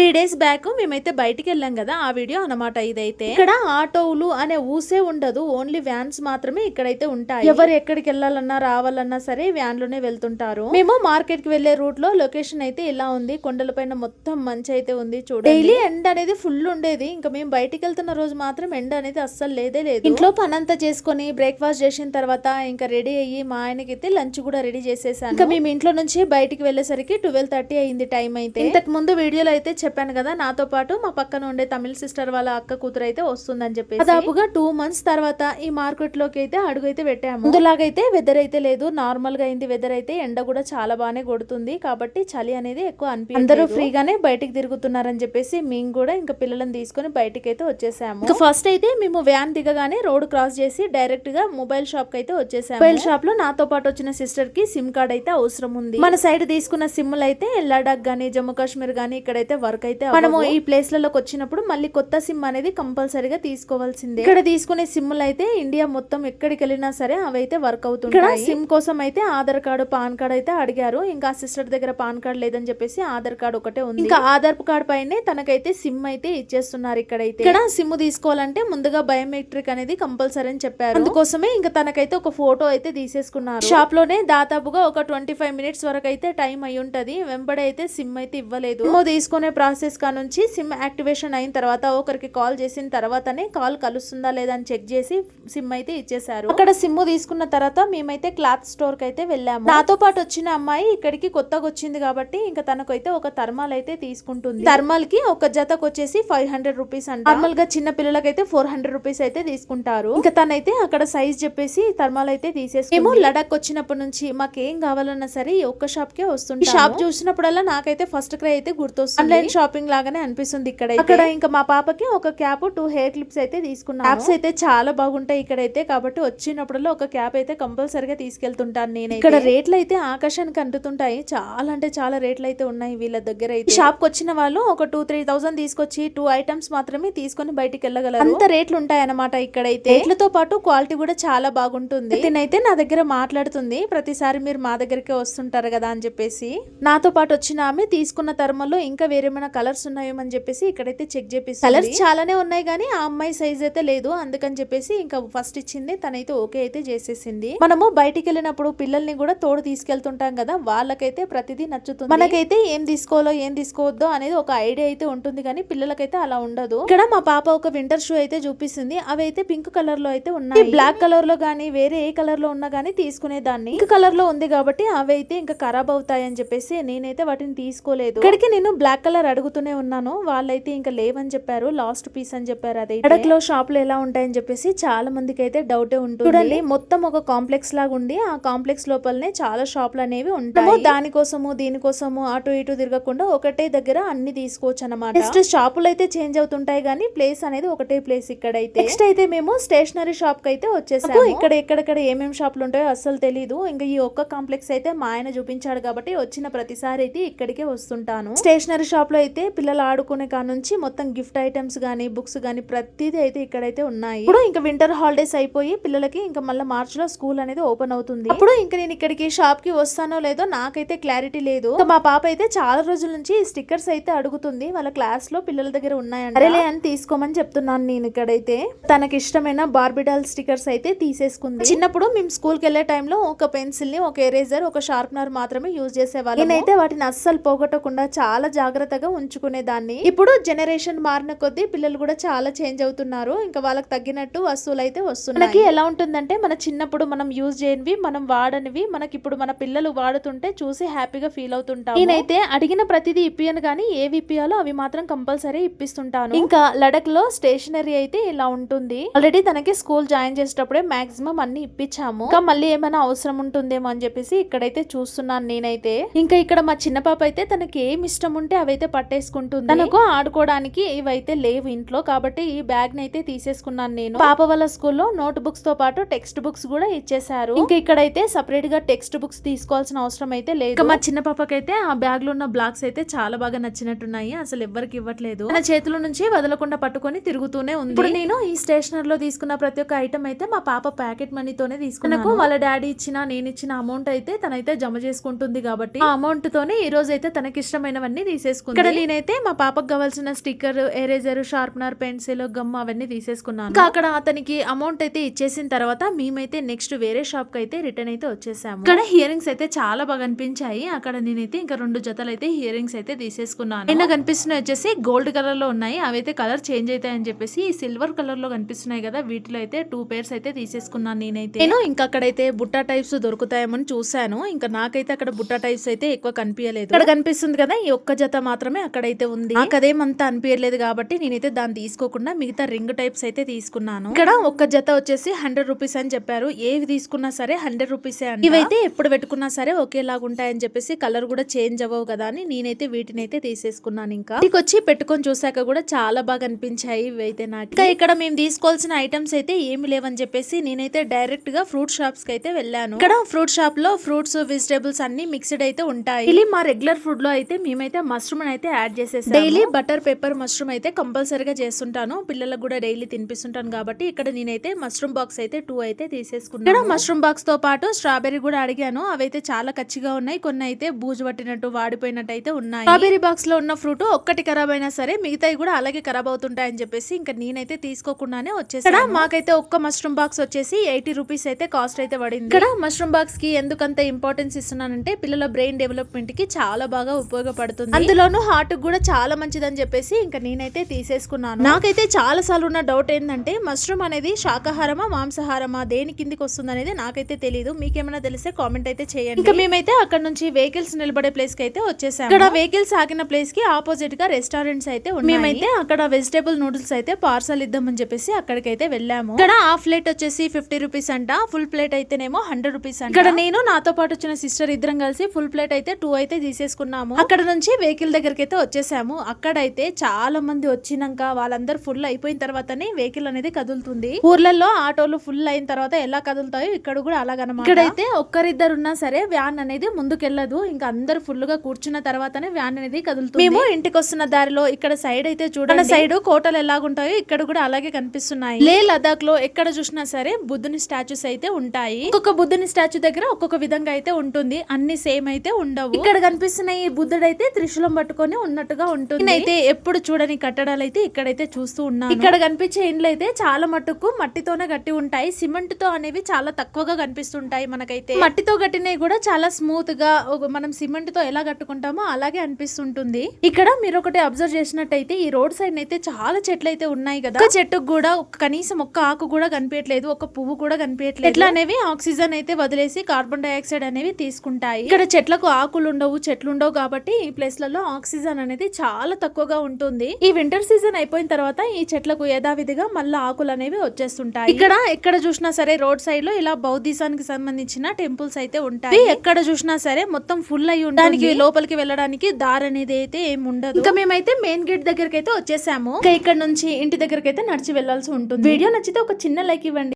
Three days back మేమైతే బయటికి వెళ్ళాం కదా ఆ వీడియో అన్నమాట ఇదైతే. ఇక్కడ ఆటోలు అనే ఊసే ఉండదు ఓన్లీ వ్యాన్స్ మాత్రమే ఇక్కడైతే ఉంటాయి. ఎవరు ఎక్కడికి వెళ్ళాలన్నా రావాలన్నా సరే వ్యాన్లోనే వెళ్తుంటారు. మేము మార్కెట్కి వెళ్ళే రూట్లో లొకేషన్ అయితే ఇలా ఉంది కొండల పైన మొత్తం మంచి అయితే ఉంది చూడండి. డైలీ ఎండ అనేది ఫుల్ ఉండేది ఇంకా మేము బయటికి వెళ్తున్న రోజు మాత్రం ఎండ అనేది అస్సలు లేదే లేదు. ఇంట్లో పని అంతా చేసుకొని బ్రేక్ఫాస్ట్ చేసిన తర్వాత ఇంకా రెడీ అయ్యి మా ఆయనకి అయితే లంచ్ కూడా రెడీ చేసేసాను. ఇంకా మేము ఇంట్లో నుంచి బయటికి వెళ్ళేసరికి ట్వెల్వ్ థర్టీ అయింది టైం అయితే. ఇంతకు ముందు వీడియోలో అయితే చెప్పాను కదా నాతో పాటు మా పక్కన ఉండే తమిళ సిస్టర్ వాళ్ళ అక్క కూతురు అయితే వస్తుందని చెప్పి దాదాపుగా టూ మంత్స్ తర్వాత ఈ మార్కెట్లోకి అయితే అడుగు అయితే పెట్టాము. ముందులాగైతే వెదర్ అయితే లేదు నార్మల్గా అయింది వెదర్ అయితే ఎండ కూడా చాలా బాగానే కొడుతుంది కాబట్టి చలి అనేది ఎక్కువ అనిపి అందరూ ఫ్రీగానే బయటికి తిరుగుతున్నారని చెప్పేసి మేము కూడా ఇంకా పిల్లలను తీసుకొని బయటికి అయితే వచ్చేసాము. ఇంకా ఫస్ట్ అయితే మేము వ్యాన్ దిగగానే రోడ్ క్రాస్ చేసి డైరెక్ట్గా మొబైల్ షాప్కి అయితే వచ్చేసాము. మొబైల్ షాప్లో నాతో పాటు వచ్చిన సిస్టర్కి సిమ్ కార్డ్ అయితే అవసరం ఉంది. మన సైడ్ తీసుకున్న సిమ్లు అయితే లడాక్ గానీ జమ్మూ కాశ్మీర్ గానీ ఇక్కడైతే వర్క్ అయితే మనము ఈ ప్లేస్ లలోకి వచ్చినప్పుడు మళ్ళీ కొత్త సిమ్ అనేది కంపల్సరీగా తీసుకోవాల్సిందే. ఇక్కడ తీసుకునే సిమ్లు అయితే ఇండియా మొత్తం ఎక్కడికి వెళ్ళినా సరే అవి అయితే వర్క్ అవుతుంటాయి. సిమ్ కోసం అయితే ఆధార్ కార్డు పాన్ కార్డ్ అయితే అడిగారు. ఇంకా సిస్టర్ దగ్గర పాన్ కార్డ్ లేదని చెప్పేసి ఆధార్ కార్డ్ ఒకటే ఉంది. ఇంకా ఆధార్ కార్డ్ పైనే తనకైతే సిమ్ అయితే ఇచ్చేస్తున్నారు ఇక్కడైతే. ఇక్కడ సిమ్ తీసుకోవాలంటే ముందుగా బయోమెట్రిక్ అనేది కంపల్సరీ అని చెప్పారు. అందుకోసమే ఇంకా తనకైతే ఒక ఫోటో అయితే తీసేసుకున్నారు. షాప్లోనే దాదాపుగా ఒక ట్వంటీ ఫైవ్ మినిట్స్ వరకు అయితే టైం అయి ఉంటది వెంబడి అయితే సిమ్ అయితే ఇవ్వలేదు. తీసుకునే ప్రాసెస్ కా నుంచి సిమ్ యాక్టివేషన్ అయిన తర్వాత ఒకరికి కాల్ చేసిన తర్వాతనే కాల్ కలుస్తుందా లేదా అని చెక్ చేసి సిమ్ అయితే ఇచ్చేసారు అక్కడ సిమ్ తీసుకున్న తర్వాత మేమైతే క్లాత్ స్టోర్కి అయితే వెళ్ళాము. నాతో పాటు వచ్చిన అమ్మాయి ఇక్కడికి కొత్తగా వచ్చింది కాబట్టి ఇంకా తనకైతే ఒక థర్మాల్ అయితే తీసుకుంటుంది. థర్మాల్కి ఒక జతకు వచ్చేసి ఫైవ్ హండ్రెడ్ రూపీస్ అంట. నార్మల్గా చిన్న పిల్లలకైతే ఫోర్ హండ్రెడ్ రూపీస్ అయితే తీసుకుంటారు. ఇంకా తనైతే అక్కడ సైజ్ చెప్పేసి థర్మాల్ అయితే తీసేసి మేము లడాక్ వచ్చినప్పటి నుంచి మాకేం కావాలన్నా సరే ఈ ఒక్క షాప్ కే వస్తుంది షాప్ చూసినప్పుడల్లా నాకైతే ఫస్ట్ క్రై అయితే గుర్తొస్తుంది. ఆన్లైన్ షాపింగ్ లాగానే అనిపిస్తుంది ఇక్కడ అక్కడ ఇంకా మా పాపకి ఒక క్యాప్ టూ హెయిర్ క్లిప్స్ అయితే తీసుకున్నాను. క్యాప్స్ అయితే చాలా బాగుంటాయి ఇక్కడైతే కాబట్టి వచ్చినప్పుడల్లా ఒక క్యాప్ అయితే కంపల్సరీగా తీసుకెళ్తుంటాను నేను ఇక్కడ రేట్లు అయితే ఆకాశానికి అంటుతుంటాయి. చాలా అంటే చాలా రేట్లు అయితే ఉన్నాయి వీళ్ళ దగ్గర అయితే. షాప్కి వచ్చిన వాళ్ళు ఒక టూ త్రీ థౌసండ్ తీసుకొచ్చి టూ ఐటమ్స్ మాత్రమే తీసుకొని బయటికి వెళ్ళగలరు. అంత రేట్లు ఉంటాయి అన్నమాట ఇక్కడైతే. రేట్లతో పాటు క్వాలిటీ కూడా చాలా బాగుంటుంది. తినైతే నా దగ్గర మాట్లాడుతుంది. ప్రతిసారి మీరు మా దగ్గరికి వస్తుంటారు కదా అని చెప్పేసి. నాతో పాటు వచ్చిన ఆమె తీసుకున్న థర్మల్లో ఇంకా వేరేమైనా కలర్స్ ఉన్నాయేమని చెప్పేసి ఇక్కడైతే చెక్ చేపిస్తుంది. కలర్స్ చాలానే ఉన్నాయి కానీ ఆ అమ్మాయి సైజ్ అయితే లేదు. అందుకని చెప్పేసి ఇంకా ఫస్ట్ ఇచ్చింది తనైతే ఓకే అయితే చేసేసింది. మనము బయటికి వెళ్ళినప్పుడు పిల్లల్ని కూడా తోడు తీసుకెళ్తుంటాం కదా వాళ్ళకైతే ప్రతిదీ నచ్చుతుంది. మనకైతే ఏం తీసుకోవాలో ఏం తీసుకోవద్దో అనేది ఒక ఐడియా అయితే ఉంటుంది కానీ పిల్లలకైతే అలా ఉండదు. ఇక్కడ మా పాప ఒక వింటర్ షూ అయితే చూపిస్తుంది. అవి అయితే పింక్ కలర్లో అయితే ఉన్నాయి. బ్లాక్ కలర్లో గానీ వేరే ఏ కలర్లో ఉన్నా గానీ తీసుకునేదాన్ని. పింక్ కలర్లో ఉంది కాబట్టి అవి అయితే ఇంకా ఖరాబ్ అవుతాయి అని చెప్పేసి నేనైతే వాటిని తీసుకోలేదు. ఇక్కడికి నేను బ్లాక్ కలర్ అడుగుతూనే ఉన్నాను. వాళ్ళైతే ఇంకా లేవని చెప్పారు. లాస్ట్ పీస్ అని చెప్పారు అదే లో షాప్లో ఎలా ఉంటాయని చెప్పేసి చాలా మందికి అయితే డౌటే ఉంటుంది. చూడండి మొత్తం ఒక కాంప్లెక్స్ లాగా ఉండి ఆ కాంప్లెక్స్ లోపలనే చాలా షాపులు అనేవి ఉంటాయి. దానికోసము దీనికోసము అటు ఇటు తిరగకుండా ఒకటే దగ్గర అన్ని తీసుకోవచ్చు అనమాట నెక్స్ట్ షాపులు అయితే చేంజ్ అవుతుంటాయి కానీ ప్లేస్ అనేది ఒకటే ప్లేస్ ఇక్కడైతే. నెక్స్ట్ అయితే మేము స్టేషనరీ షాప్కి అయితే వచ్చేసాము. ఇక్కడ ఎక్కడెక్కడ ఏమేమి షాపులు ఉంటాయో అస్సలు తెలీదు. ఇంకా ఈ ఒక్క కాంప్లెక్స్ అయితే మా ఆయన చూపించాడు కాబట్టి వచ్చిన ప్రతిసారి అయితే ఇక్కడికే వస్తుంటాను. స్టేషనరీ షాప్లో అయితే పిల్లలు ఆడుకునే కానుంచి మొత్తం గిఫ్ట్ ఐటమ్స్ కానీ బుక్స్ కానీ ప్రతిదీ అయితే ఇక్కడైతే ఉన్నాయి. ఇప్పుడు ఇంకా వింటర్ హాలిడేస్ అయిపోయి పిల్లలకి ఇంకా మళ్ళీ మార్చ్లో స్కూల్ అనేది ఓపెన్ అవుతుంది. అప్పుడు ఇంకా నేను ఇక్కడికి షాప్కి వస్తానో లేదో నాకైతే క్లారిటీ లేదు. మా పాప అయితే చాలా రోజుల నుంచి స్టిక్కర్స్ అయితే అడుగుతుంది. వాళ్ళ క్లాస్లో పిల్లల దగ్గర ఉన్నాయంట. అరేలే అని తీసుకోమని చెప్తున్నాను నేను ఇక్కడైతే. తనకి ఇష్టమైన బార్బిడాల్ స్టిక్కర్స్ అయితే తీసేసుకుంది. చిన్నప్పుడు మేము స్కూల్కి వెళ్ళే టైంలో ఒక పెన్సిల్ని ఒక ఎరేజర్ ఒక షార్ప్నర్ మాత్రమే యూజ్ చేసేవాళ్ళు నేనైతే వాటిని అస్సలు పోగొట్టకుండా చాలా జాగ్రత్తగా ఉంచుకునే దాన్ని. ఇప్పుడు జనరేషన్ మారిన కొద్దీ పిల్లలు కూడా చాలా చేంజ్ అవుతున్నారు. ఇంకా వాళ్ళకి తగ్గినట్టు వస్తువులు అయితే వస్తున్నాయి. మనకి ఎలా ఉంటుందంటే మన చిన్నప్పుడు మనం యూజ్ చేయనివి మనం వాడనివి మనకి ఇప్పుడు మన పిల్లలు వాడుతుంటే చూసి హ్యాపీగా ఫీల్ అవుతుంటాం నేనైతే అడిగిన ప్రతిదీ ఇప్పియను కానీ ఏవి ఇప్పియాలో అవి మాత్రం కంపల్సరీ ఇప్పిస్తుంటాను. ఇంకా లడక్లో స్టేషనరీ అయితే ఇలా ఉంటుంది. ఆల్రెడీ తనకి స్కూల్ జాయిన్ చేసేటప్పుడే మాక్సిమం అన్ని ఇప్పించాము. ఇంకా మళ్ళీ ఏమైనా అవసరం ఉంటుందేమో అని చెప్పేసి ఇక్కడైతే చూస్తున్నాను నేనైతే. ఇంకా ఇక్కడ మా చిన్న పాప అయితే తనకి ఏం ఇష్టం ఉంటే అవైతే పట్టేసుకుంటుంది. తనకు ఆడుకోవడానికి ఇవైతే లేవు ఇంట్లో కాబట్టి ఈ బ్యాగ్ని అయితే తీసేసుకున్నాను నేను. పాప వాళ్ళ స్కూల్లో నోట్ బుక్స్తో పాటు టెక్స్ట్ బుక్స్ కూడా ఇచ్చేసారు ఇంకా ఇక్కడైతే సపరేట్గా టెక్స్ట్ బుక్స్ తీసుకోవాల్సిన అవసరం అయితే లేదు. ఇంకా మా చిన్న పాపకైతే ఆ బ్యాగ్లో ఉన్న బ్లాక్స్ అయితే చాలా బాగా నచ్చినట్టున్నాయి. అసలు ఎవ్వరికి ఇవ్వట్లేదు. తన చేతుల నుంచి వదలకుండా పట్టుకొని తిరుగుతూనే ఉంది. ఇప్పుడు నేను ఈ స్టేషనర్లో తీసుకున్న ప్రతి ఒక్క ఐటమ్ అయితే మా పాప ప్యాకెట్ మనీతోనే తీసుకున్నాను. వాళ్ళ డాడీ ఇచ్చిన నేను ఇచ్చిన అమౌంట్ అయితే తనైతే జమ చేసుకుంటుంది కాబట్టి ఆ అమౌంట్ తోనే ఈ రోజు అయితే తనకి ఇష్టమైనవన్నీ తీసేసుకుంది. ఇక్కడ నేనైతే మా పాపకు కావాల్సిన sticker eraser sharpener pencil gum అవన్నీ తీసేసుకున్నాను. ఇంకా అక్కడ అతనికి అమౌంట్ అయితే ఇచ్చేసిన తర్వాత మేమైతే నెక్స్ట్ వేరే షాప్కి అయితే రిటర్న్ అయితే వచ్చేసాము. ఇక్కడ హియరింగ్స్ అయితే చాలా బాగా అనిపించాయి. అక్కడ నేనైతే ఇంకా రెండు జతలు అయితే హియరింగ్స్ అయితే తీసేసుకున్నాను. నిన్న కనిపిస్తున్నాయి వచ్చేసి గోల్డ్ కలర్లో ఉన్నాయి. అవైతే కలర్ చేంజ్ అవుతాయని చెప్పేసి ఈ సిల్వర్ కలర్లో కనిపిస్తున్నాయి కదా వీటిలో అయితే టూ పేర్స్ అయితే తీసేసుకున్నాను నేనైతే. నేను ఇంకా అక్కడైతే బుట్టా టైప్స్ దొరుకుతాయేమని చూసాను ఇంకా నాకైతే అక్కడ బుట్టా టైప్స్ అయితే ఎక్కువ కనిపించలేదు. ఇక్కడ కనిపిస్తుంది కదా ఈ ఒక్క జత మాత్రమే అక్కడైతే ఉంది. నాకు అదేమంతా అనిపించలేదు కాబట్టి నేనైతే దాన్ని తీసుకోకుండా మిగతా రింగ్ టైప్స్ అయితే తీసుకున్నాను. ఇక్కడ ఒక్క జత వచ్చేసి హండ్రెడ్ రూపీస్ అని చెప్పారు. ఏవి తీసుకున్నా సరే హండ్రెడ్ రూపీసే అంట. ఇవైతే ఎప్పుడు పెట్టుకున్నా సరే ఒకేలాగా ఉంటాయని చెప్పేసి కలర్ కూడా చేంజ్ అవ్వవు కదా అని నేనైతే వీటిని అయితే తీసేసుకున్నాను ఇంకా. ఇంటికి వచ్చి పెట్టుకొని చూసాక కూడా చాలా బాగా అనిపించాయి ఇవైతే నాకు. ఇంకా ఇక్కడ మేము తీసుకోవాల్సిన ఐటమ్స్ అయితే ఏమి లేవని చెప్పేసి నేనైతే డైరెక్ట్గా ఫ్రూట్ షాప్స్కి అయితే వెళ్ళాను. ఇక్కడ ఫ్రూట్ షాప్లో ఫ్రూట్స్ వెజిటేబుల్స్ అన్ని మిక్స్డ్ అయితే ఉంటాయి. ఇది మా రెగ్యులర్ ఫుడ్లో అయితే మేమైతే మష్రూమ్ అయితే యాడ్ చేసేసాం డైలీ బటర్ పెప్పర్ మష్రూమ్ అయితే కంపల్సరీగా చేస్తుంటాను. పిల్లలకు కూడా డైలీ తినిపిస్తుంటాను కాబట్టి ఇక్కడ నేనైతే మష్రూమ్ బాక్స్ అయితే టూ అయితే తీసేసుకున్నాను. మష్రూమ్ బాక్స్తో పాటు స్ట్రాబెర్రీ కూడా అడిగాను. అవైతే చాలా కచ్చిగా ఉన్నాయి. కొన్ని అయితే బూజు పట్టినట్టు వాడిపోయినట్టు అయితే ఉన్నాయి. స్ట్రాబెర్రీ బాక్స్లో ఉన్న ఫ్రూట్ ఒక్కటి ఖరాబ్ అయినా సరే మిగతాయి కూడా అలాగే ఖరాబ్ అవుతుంటాయని చెప్పేసి ఇంకా నేనైతే తీసుకోకుండానే వచ్చేసి ఇక్కడ మాకైతే ఒక్క మష్రూమ్ బాక్స్ వచ్చేసి ఎయిటీ రూపీస్ అయితే కాస్ట్ అయితే పడింది. ఇక్కడ మష్రూమ్ బాక్స్కి ఎందుకంత ఇంపార్టెన్స్ ఇస్తున్నానంటే పిల్లల బ్రెయిన్ డెవలప్మెంట్కి చాలా బాగా ఉపయోగపడుతుంది. అందులోనూ హార్ట్ కూడా చాలా మంచిదని చెప్పేసి ఇంకా నేనైతే తీసేసుకున్నాను. నాకైతే చాలా సార్లు ఉన్న డౌట్ ఏంటంటే మష్రూమ్ అనేది శాకాహారమా మాంసాహారమా దేని కిందికి వస్తుంది అనేది నాకైతే తెలియదు మీకేమైనా తెలిస్తే కామెంట్ అయితే చేయండి. ఇంకా మేమైతే అక్కడ నుంచి వెహికల్స్ నిలబడే ప్లేస్కి అయితే వచ్చేసాము. ఇక్కడ వెహికల్స్ ఆగిన ప్లేస్కి ఆపోజిట్గా రెస్టారెంట్స్ అయితే మేమైతే అక్కడ వెజిటేబుల్ నూడిల్స్ అయితే పార్సల్ ఇద్దామని చెప్పేసి అక్కడికైతే వెళ్ళాము. ఇక్కడ హాఫ్ ప్లేట్ వచ్చేసి ఫిఫ్టీ రూపీస్ అంట. ఫుల్ ప్లేట్ అయితేనేమో హండ్రెడ్ రూపీస్ అంట. ఇక్కడ నేను నాతో పాటు వచ్చిన సిస్టర్ ఇద్దరం కలిసి ఫుల్ ప్లేట్ అయితే టూ అయితే తీసేసుకున్నాము. అక్కడ నుంచి వెహికల్ దగ్గరికి అయితే వచ్చేసాము. అక్కడైతే చాలా మంది వచ్చినాక వాళ్ళందరూ ఫుల్ అయిపోయిన తర్వాతనే వెహికల్ అనేది కదులుతుంది. ఊర్లలో ఆటోలు ఫుల్ అయిన తర్వాత ఎలా కదులుతాయో ఇక్కడ కూడా అలాగనమాట. ఇక్కడైతే ఒక్కరిద్దరు ఉన్నా సరే వ్యాన్ అనేది ముందుకెళ్ళదు. ఇంకా అందరు ఫుల్గా కూర్చున్న తర్వాతనే వ్యాన్ అనేది కదులుతుంది. మేము ఇంటికి వస్తున్న దారిలో ఇక్కడ సైడ్ అయితే చూడండి. సైడ్ కోటలు ఎలాగుంటాయో ఇక్కడ కూడా అలాగే కనిపిస్తున్నాయి. లే లదాఖ్లో ఎక్కడ చూసినా సరే బుద్ధుని స్టాచ్యూస్ అయితే ఉంటాయి. ఒక్కొక్క బుద్ధుని స్టాచ్యూ దగ్గర ఒక్కొక్క విధంగా అయితే ఉంటుంది. అన్ని సేమ్ అయితే ఉండవు. ఇక్కడ కనిపిస్తున్న ఈ బుద్ధుడు అయితే త్రిశూలం పట్టుకొని ఉన్నట్టుగా ఉంటుంది. అయితే ఎప్పుడు చూడని కట్టడాలు అయితే ఇక్కడైతే చూస్తూ ఉన్నాను. ఇక్కడ కనిపించే ఇండ్లు అయితే చాలా మట్టుకు మట్టితోనే కట్టి ఉంటాయి. సిమెంట్తో అనేవి చాలా తక్కువగా కనిపిస్తుంటాయి మనకైతే. మట్టితో కట్టినవి కూడా చాలా స్మూత్గా మనం సిమెంట్తో ఎలా కట్టుకుంటామో అలాగే అనిపిస్తుంటుంది. ఇక్కడ మీరు ఒకటి అబ్జర్వ్ చేసినట్టయితే ఈ రోడ్ సైడ్ అయితే చాలా చెట్లు అయితే ఉన్నాయి కదా. ఒక చెట్టుకు కూడా కనీసం ఒక్క ఆకు కూడా కనిపించట్లేదు ఒక పువ్వు కూడా కనిపించట్లేదు చెట్లు అనేవి ఆక్సిజన్ అయితే వదిలేసి కార్బన్ డైఆక్సైడ్ అనేవి తీసుకుంటాయి. ఇక్కడ చెట్లకు ఆకులు ఉండవు చెట్లు ఉండవు కాబట్టి ఈ ప్లేస్లలో ఆక్సిజన్ అనేది చాలా తక్కువగా ఉంటుంది. ఈ వింటర్ సీజన్ అయిపోయిన తర్వాత ఈ చెట్లకు యథావిధిగా మళ్ళీ ఆకులు అనేవి వచ్చేస్తుంటాయి. ఇక్కడ ఎక్కడ చూసినా సరే రోడ్ సైడ్లో ఇలా బౌద్ధిజానికి సంబంధించిన టెంపుల్స్ అయితే ఉంటాయి. ఎక్కడ చూసినా సరే మొత్తం ఫుల్ అయి ఉండడానికి లోపలికి వెళ్ళడానికి దారి అనేది అయితే ఏమి ఉండదు. ఇంకా మేమైతే మెయిన్ గేట్ దగ్గరికి అయితే వచ్చేసాము. ఇంకా ఇక్కడ నుంచి ఇంటి దగ్గరికి అయితే నడిచి వెళ్ళాల్సి ఉంటుంది. వీడియో నచ్చితే ఒక చిన్న లైక్ ఇవ్వండి.